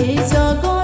এই জগৎ